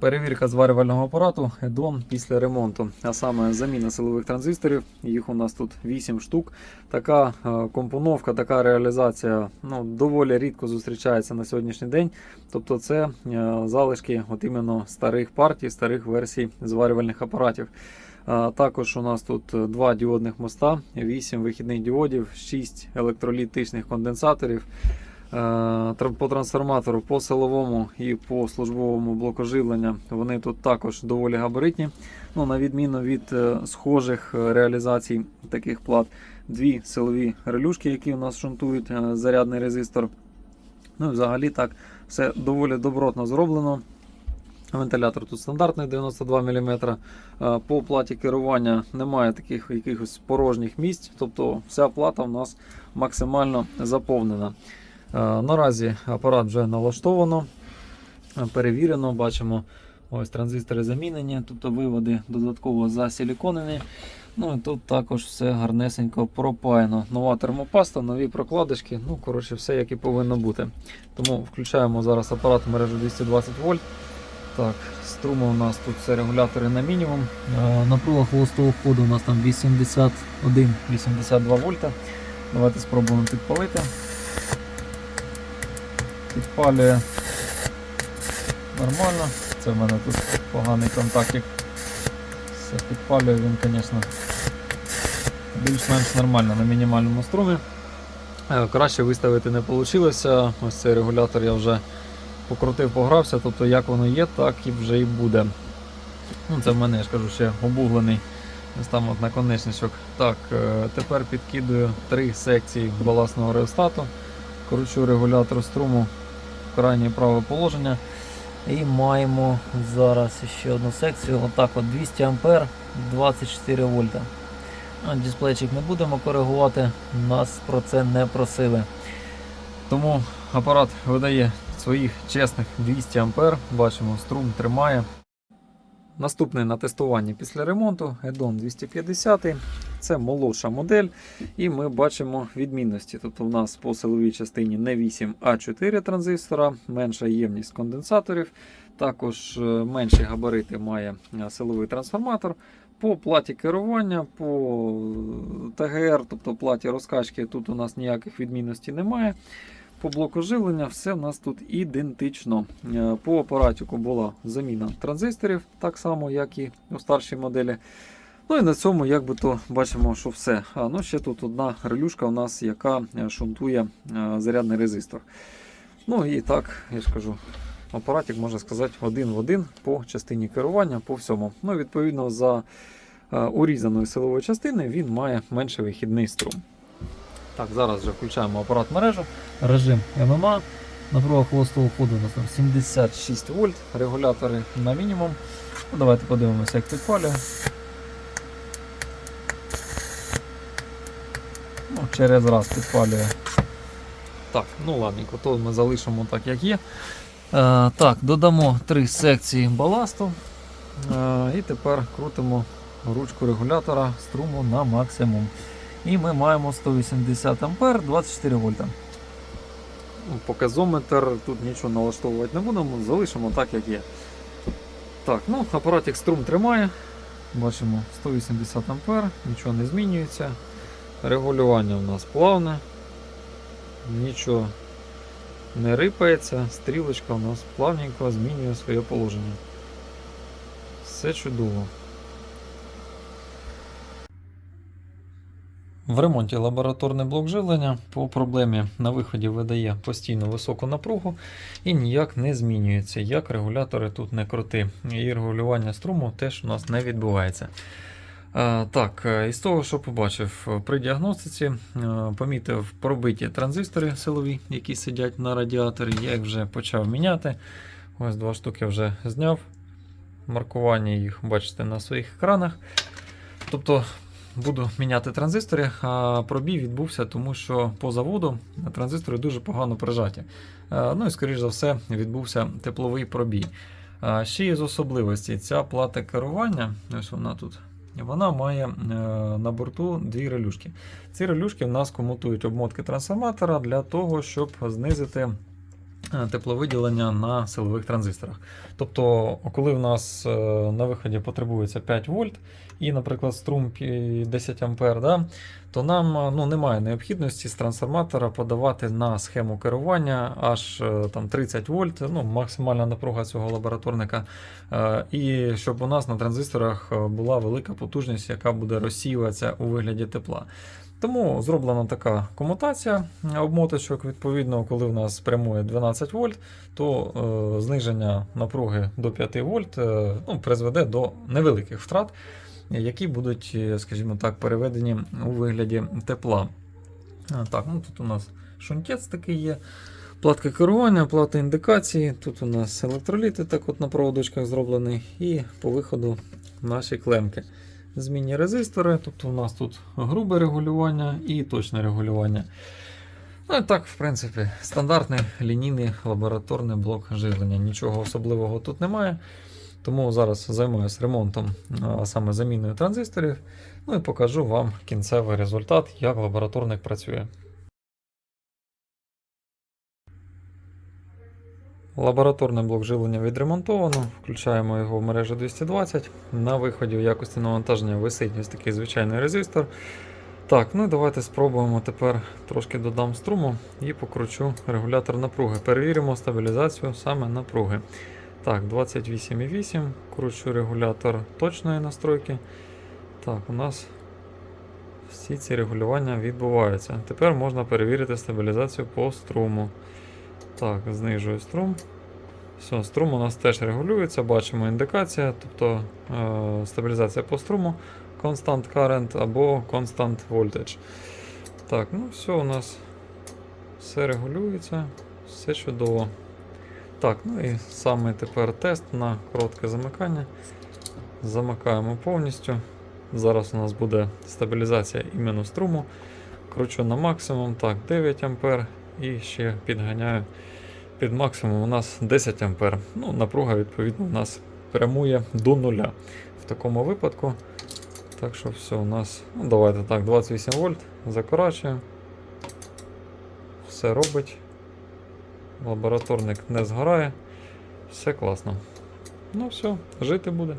Перевірка зварювального апарату Edon після ремонту, а саме заміна силових транзисторів. Їх у нас тут 8 штук. Така е, компоновка, така реалізація ну, доволі рідко зустрічається на сьогоднішній день. Тобто це е, залишки от іменно старих партій, старих версій зварювальних апаратів. Е, Також у нас тут два діодних моста, 8 вихідних діодів, 6 електролітичних конденсаторів. Е, По трансформатору, по силовому і по службовому блоку живлення вони тут також доволі габаритні. Ну, на відміну від е, схожих е, реалізацій таких плат, дві силові релюшки, які у нас шунтують зарядний резистор. Ну і взагалі так все доволі добротно зроблено. Вентилятор тут стандартний 92 мм. По платі керування немає таких якихось порожніх місць, тобто вся плата у нас максимально заповнена. Е, Наразі апарат вже налаштовано, е, перевірено, бачимо, ось транзистори замінені, тобто виводи додатково засиліконені. Ну і тут також все гарнесенько пропаяно. Нова термопаста, нові прокладочки, ну коротше, все як і повинно бути. Тому включаємо зараз апарат в мережу 220 вольт. Так, струму у нас тут все регулятори на мінімум. Е, Напруга холостого ходу у нас там 81-82 вольта. Давайте спробуємо підпалити. Підпалює нормально. Це в мене тут поганий контактик. Все підпалює він, звісно, більш-менш нормально на мінімальному струмі. Е, Краще виставити не вийшло. Ось цей регулятор я вже покрутив, погрався, тобто як воно є, так і вже і буде. Ну, Це в мене, я ж кажу, ще обуглений там от наконечничок. Так, е, тепер підкидую три секції баласного реостату. Кручу регулятор струму крайнє праве положення. І маємо зараз ще одну секцію. Отак от 200 ампер 24 вольта. А, Дисплейчик не будемо коригувати, нас про це не просили. Тому апарат видає своїх чесних 200 ампер. Бачимо, струм тримає. Наступний на тестуванні після ремонту Edon 250. Це молодша модель, і ми бачимо відмінності. Тобто в нас по силовій частині не 8, а 4 транзистора, менша ємність конденсаторів, також е, менші габарити має е, силовий трансформатор. По платі керування, по ТГР, тобто платі розкачки, тут у нас ніяких відмінностей немає. По блоку живлення все в нас тут ідентично. Е, По апаратіку була заміна транзисторів, так само, як і у старшій моделі. Ну і на цьому, як би то бачимо, що все. А ну ще тут одна релюшка у нас, яка е, шунтує е, зарядний резистор. Ну і так, я ж кажу, апаратик можна сказати один в один по частині керування, по всьому. Ну, відповідно, за е, урізаної силової частини він має менший вихідний струм. Так, зараз вже включаємо апарат мережу. Режим ММА. Напруга холостого ходу у нас там 76 вольт, регулятори на мінімум. Ну, давайте подивимося, як підпалює. Ну, через раз підпалює. Так, ну ладненько, то ми залишимо так, як є. Е, так, додамо три секції баласту. Е, і тепер крутимо ручку регулятора струму на максимум. І ми маємо 180 ампер 24 вольта. Ну, Показометр, тут нічого налаштовувати не будемо, залишимо так, як є. Так, ну, апаратик струм тримає. Бачимо 180 ампер, нічого не змінюється. Регулювання у нас плавне, нічого не рипається, стрілочка у нас плавненько змінює своє положення. Все чудово. В ремонті лабораторний блок живлення по проблемі на виході видає постійно високу напругу і ніяк не змінюється, як регулятори тут не крути. І регулювання струму теж у нас не відбувається. Е, Так, е, із того, що побачив е, при діагностиці, помітив пробиті транзистори силові, які сидять на радіаторі. Я їх вже почав міняти. Ось два штуки вже зняв. Маркування їх бачите на своїх екранах. Тобто буду міняти транзистори, а пробій відбувся, тому що по заводу транзистори дуже погано прижаті. Ну і, скоріш за все, відбувся тепловий пробій. Ще із особливості ця плата керування, ось вона тут. Вона має е, на борту дві релюшки. Ці релюшки в нас комутують обмотки трансформатора для того, щоб знизити тепловиділення на силових транзисторах. Тобто, коли в нас е, на виході потребується 5 вольт і, наприклад, струм 10 ампер, да, то нам е, ну, немає необхідності з трансформатора подавати на схему керування аж е, там 30 вольт, ну, максимальна напруга цього лабораторника. Е, І щоб у нас на транзисторах е, була велика потужність, яка буде розсіюватися у вигляді тепла. Тому зроблена така комутація обмоточок. Відповідно, коли в нас прямує 12 вольт, то е, зниження напруги до 5 вольт е, ну, призведе до невеликих втрат, які будуть, е, скажімо так, переведені у вигляді тепла. А, так, ну тут у нас шунтець такий є. Платка керування, плата індикації. Тут у нас електроліти так от на проводочках зроблені, і по виходу наші клемки. Змінні резистори, тобто у нас тут грубе регулювання і точне регулювання. Ну і так, в принципі, стандартний лінійний лабораторний блок живлення. Нічого особливого тут немає. Тому зараз займаюся ремонтом, а саме заміною транзисторів. Ну і покажу вам кінцевий результат, як лабораторник працює. Лабораторний блок живлення відремонтовано, включаємо його в мережу 220. На виході в якості навантаження висить ось такий звичайний резистор. Так, ну давайте спробуємо тепер трошки додам струму і покручу регулятор напруги. Перевіримо стабілізацію саме напруги. Так, 28,8. Кручу регулятор точної настройки. Так, у нас всі ці регулювання відбуваються. Тепер можна перевірити стабілізацію по струму. Так, знижую струм. Все, струм у нас теж регулюється, бачимо індикація, тобто е, стабілізація по струму, Constant Current або Constant Voltage. Так, ну все у нас все регулюється, все чудово. Так, ну і саме тепер тест на коротке замикання. Замикаємо повністю. Зараз у нас буде стабілізація іменно струму. Кручу на максимум. Так, 9 ампер і ще підганяю під максимум у нас 10 ампер. Ну, напруга, відповідно, у нас прямує до нуля в такому випадку. Так що все у нас. Ну, давайте так, 28 вольт. Закорачуємо. Все робить. Лабораторник не згорає. Все класно. Ну все, жити буде.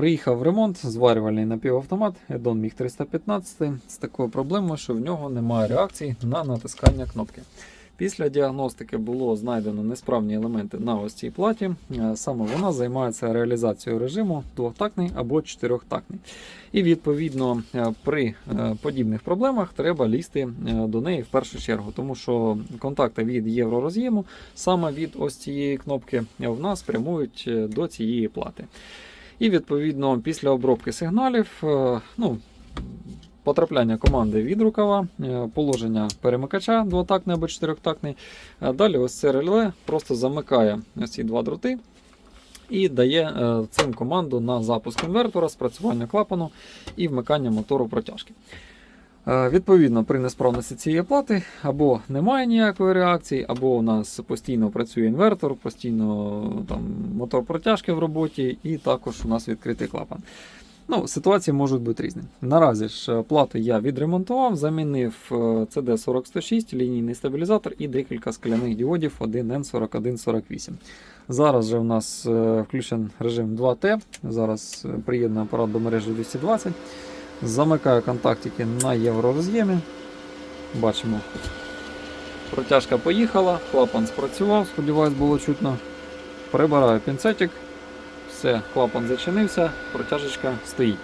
Приїхав ремонт, зварювальний напівавтомат Edon Mig 315 з такою проблемою, що в нього немає реакції на натискання кнопки. Після діагностики було знайдено несправні елементи на ось цій платі. Е, Саме вона займається реалізацією режиму двохтактний або чотирьохтактний. І відповідно е, при е, подібних проблемах треба лізти до неї в першу чергу, тому що контакти від євророз'єму саме від ось цієї кнопки в нас прямують до цієї плати. І відповідно після обробки сигналів, е, ну, потрапляння команди від рукава, е, положення перемикача двотактний або чотирьохтактний. е, Далі ось це реле просто замикає ці два дроти і дає цим команду на запуск інвертора, спрацювання клапану і вмикання мотору протяжки. Е, Відповідно, при несправності цієї плати або немає ніякої реакції, або у нас постійно працює інвертор, постійно там, мотор протяжки в роботі, і також у нас відкритий клапан. Ну, Ситуації можуть бути різні. Наразі ж е, плату я відремонтував, замінив е, CD40-106, лінійний стабілізатор і декілька скляних діодів 1N4148. Зараз же у нас е, включений режим 2T. Зараз е, приєднаю апарат до мережі 220. Замикаю контактики на євророз'ємі. Бачимо. Протяжка поїхала, клапан спрацював, сподіваюсь, було чутно. Прибираю пінцетик. Все, клапан зачинився, протяжечка стоїть.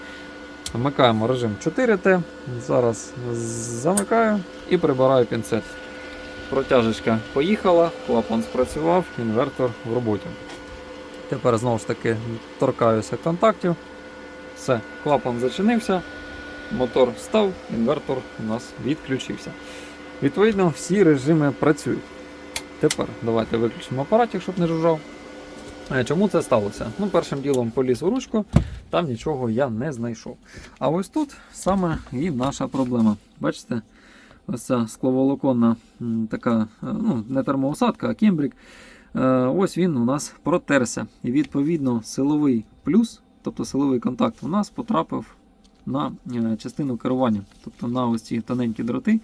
Вмикаємо режим 4T. Зараз замикаю і прибираю пінцет. Протяжечка поїхала, клапан спрацював, інвертор в роботі. Тепер знову ж таки торкаюся контактів. Все, клапан зачинився, мотор став, інвертор у нас відключився. Відповідно, всі режими працюють. Тепер давайте виключимо апаратик, щоб не жужжав. Е, Чому це сталося? Ну, першим ділом поліз у ручку, там нічого я не знайшов. А ось тут саме і наша проблема. Бачите, ось ця скловолоконна така, е, ну, не термоусадка, а кембрик. Е, Ось він у нас протерся. І відповідно силовий плюс, тобто силовий контакт, у нас потрапив на е, частину керування, тобто на ось ці тоненькі дроти.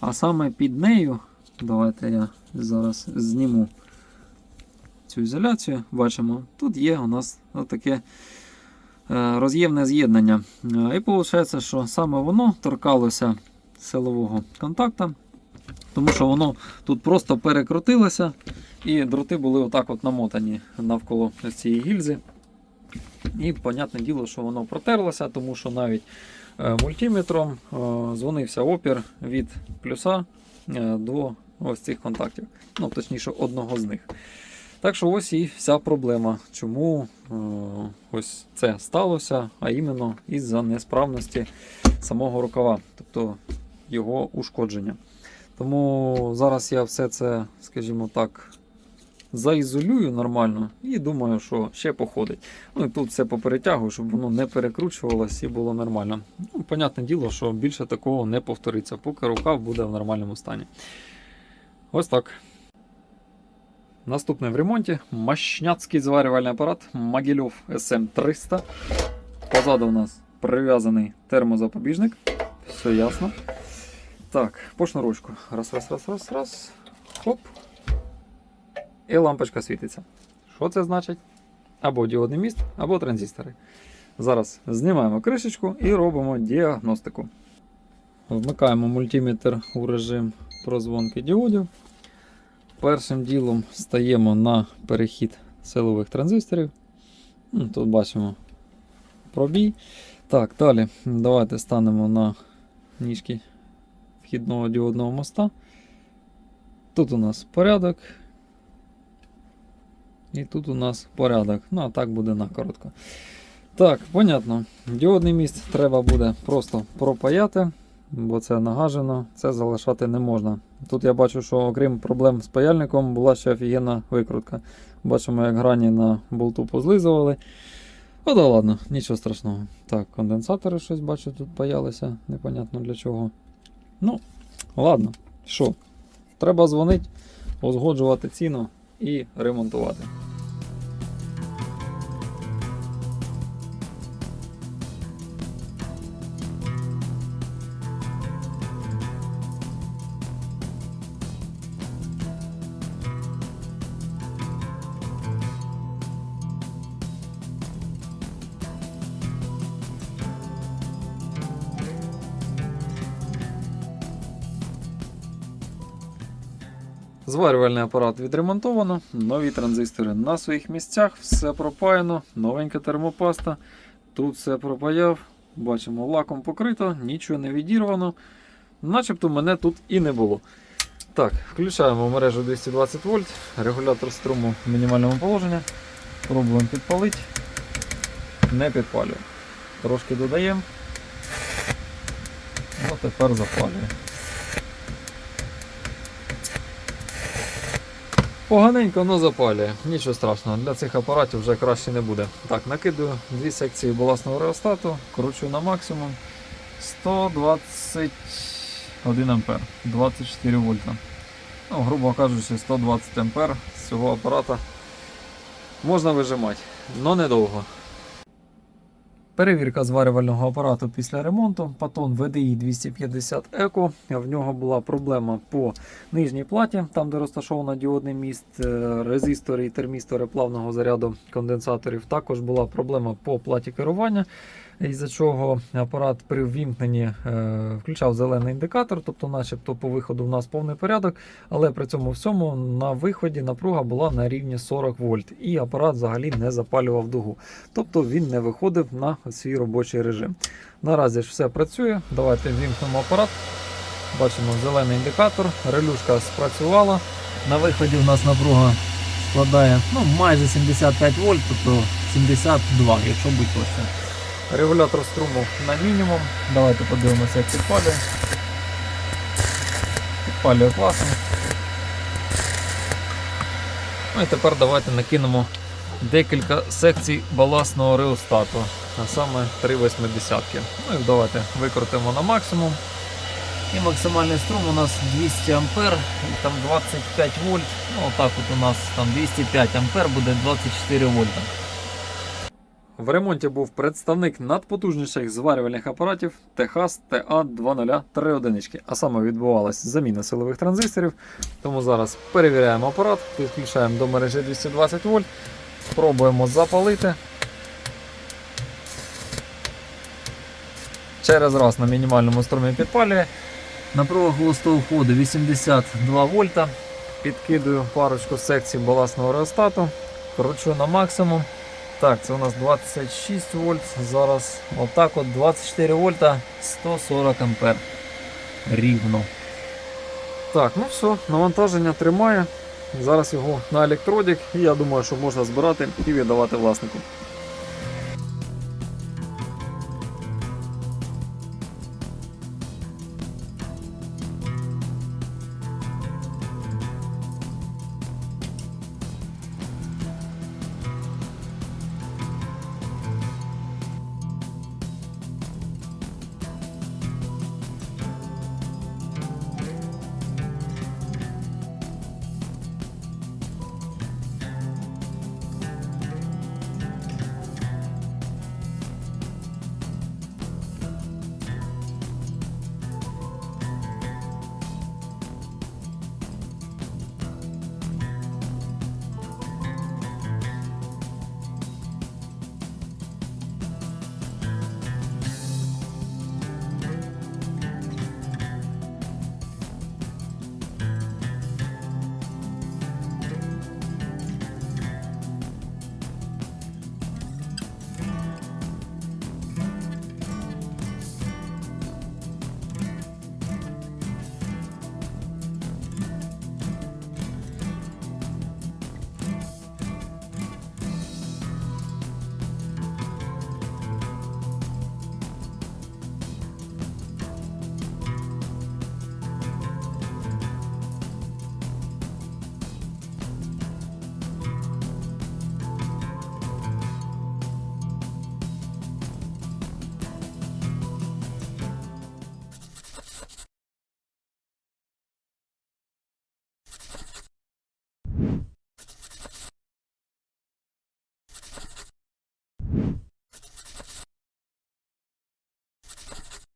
А саме під нею Давайте я зараз зніму цю ізоляцію. Бачимо, тут є у нас таке е, роз'ємне з'єднання. Е, І виходить, що саме воно торкалося силового контакта, тому що воно тут просто перекрутилося, і дроти були отак от намотані навколо цієї гільзи. І, понятне діло, що воно протерлося, тому що навіть е, мультиметром е, дзвонився опір від плюса е, до ось цих контактів. Ну, точніше, одного з них. Так що ось і вся проблема, чому ось це сталося, а іменно із-за несправності самого рукава, тобто його ушкодження. Тому зараз я все це, скажімо так, заізолюю нормально і думаю, що ще походить. Ну і тут все поперетягую, щоб воно не перекручувалось і було нормально. Ну, понятне діло, що більше такого не повториться, поки рукав буде в нормальному стані. Ось так. Наступне в ремонті мощняцький зварювальний апарат Могильов SM300. Позаду у нас прив'язаний термозапобіжник. Все ясно. Так, по шнурочку. Раз, раз, раз, раз, раз. Хоп. І лампочка світиться. Що це значить? Або діодний міст, або транзистори. Зараз знімаємо кришечку і робимо діагностику. Вмикаємо мультиметр у режим прозвонки діодів. Першим ділом стаємо на перехід силових транзисторів. Ну, Тут бачимо пробій. Так, далі давайте станемо на ніжки вхідного діодного моста. Тут у нас порядок. І тут у нас порядок. Ну, а так буде накоротко. Так, понятно. Діодний міст треба буде просто пропаяти, бо це нагажено, це залишати не можна. Тут я бачу, що окрім проблем з паяльником, була ще офігенна викрутка. Бачимо, як грані на болту позлизували. О, да ладно, нічого страшного. Так, конденсатори щось бачу, тут паялися, непонятно для чого. Ну, ладно, що? Треба дзвонити, узгоджувати ціну і ремонтувати. Зварювальний апарат відремонтовано, нові транзистори на своїх місцях, все пропаяно, новенька термопаста. Тут все пропаяв, бачимо, лаком покрито, нічого не відірвано. Начебто мене тут і не було. Так, включаємо мережу 220 вольт, регулятор струму в мінімальному положенні. Пробуємо підпалити. Не підпалює. Трошки додаємо. Ну, тепер запалює. Поганенько, але запалює. Нічого страшного, для цих апаратів вже краще не буде. Так, накидую дві секції баласного реостату, кручу на максимум 121 ампер, 24 вольта. Ну, грубо кажучи, 120 ампер з цього апарата можна вижимати, але недовго. Перевірка зварювального апарату після ремонту. Патон VDI 250 Eco. В нього була проблема по нижній платі, там де розташовано діодний міст, е, резистори і термістори плавного заряду конденсаторів. Також була проблема по платі керування, із-за чого апарат при ввімкненні е, включав зелений індикатор, тобто, начебто, по виходу в нас повний порядок, але при цьому всьому на виході напруга була на рівні 40 вольт, і апарат взагалі не запалював дугу. Тобто він не виходив на свій робочий режим. Наразі ж все працює. Давайте ввімкнемо апарат. Бачимо зелений індикатор, релюшка спрацювала. На виході у нас напруга складає ну, майже 75 вольт, тобто 72, якщо бути точним. Регулятор струму на мінімум. Давайте подивимося, як підпалює. Підпалює класно. Ну і тепер давайте накинемо декілька секцій балансного реостату, а саме 3,8. Ну і давайте викрутимо на максимум. І максимальний струм у нас 200 ампер, і там 25 вольт. Ну отак от у нас там 205 ампер буде 24 вольта. В ремонті був представник надпотужніших зварювальних апаратів Техас TA2031, а саме відбувалася заміна силових транзисторів. Тому зараз перевіряємо апарат, підключаємо до мережі 220 вольт, пробуємо запалити. Через раз на мінімальному струмі підпалює. Напруга холостого входу 82 вольта. Підкидую парочку секцій балансного реостату, кручу на максимум. Так, це у нас 26 вольт. Зараз отак от 24 вольта 140 ампер. Рівно. Так, ну все, навантаження тримає. Зараз його на електродик і я думаю, що можна збирати і віддавати власнику.